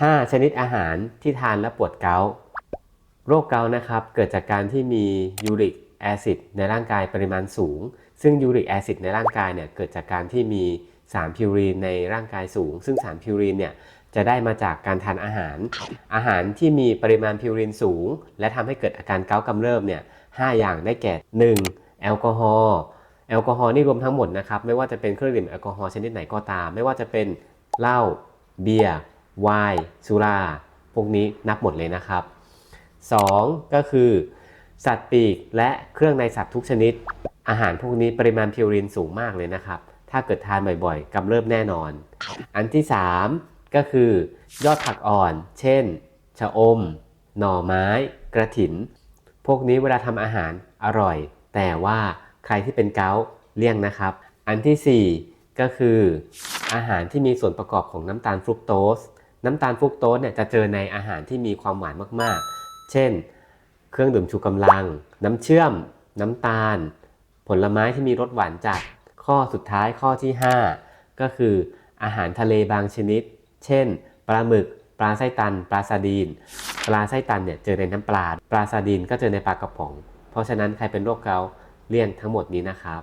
5 ชนิดอาหารที่ทานแล้วปวดเกาต์โรคเกาต์นะครับ เกิดจากการที่มียูริกแอซิดในร่างกายปริมาณสูง ซึ่งยูริกแอซิดในร่างกายเนี่ยเกิดจากการที่มีสารพิวรีนในร่างกายสูง ซึ่งสารพิวรีนเนี่ยจะได้มาจากการทานอาหาร อาหารที่มีปริมาณพิวรีนสูง และทำให้เกิดอาการเกาต์กำเริบเนี่ยห้าอย่างได้แก่ 1. แอลกอฮอล์ แอลกอฮอล์นี่รวมทั้งหมดนะครับ ไม่ว่าจะเป็นเครื่องดื่มแอลกอฮอล์ชนิดไหนก็ตาม ไม่ว่าจะเป็นเหล้า เบียร์ ไวน์สุรา พวกนี้นับหมดเลยนะครับ 2. ก็คือ สัตว์ปีกและเครื่องในสัตว์ทุกชนิด อาหารพวกนี้ปริมาณพิวรินสูงมากเลยนะครับ ถ้าเกิดทานบ่อยๆกำเริบแน่นอน อันที่ 3 ก็คือยอดผักอ่อน เช่น ชะอม หน่อไม้ กระถิน พวกนี้เวลาทำอาหารอร่อย แต่ว่าใครที่เป็นเกาเลี่ยงนะครับ อันทีสี่4 ก็คือ อาหารที่มีส่วนประกอบของน้ำตาลฟรุกโตส น้ำตาลฟรุกโตสเนี่ยจะเจอในอาหารที่มีความหวานมากๆ เช่น เครื่องดื่มชูกำลัง น้ำเชื่อม น้ำตาล ผลไม้ที่มีรสหวานจัด ข้อสุดท้ายข้อที่ 5 ก็คืออาหารทะเลบางชนิด เช่น ปลาหมึก ปลาไส้ตัน ปลาซาดีน ปลาไส้ตันเนี่ยเจอในน้ำปลา ปลาซาดีนก็เจอในปลากระป๋อง เพราะฉะนั้นใครเป็นโรคเกาต์เลี่ยงทั้งหมดนี้นะครับ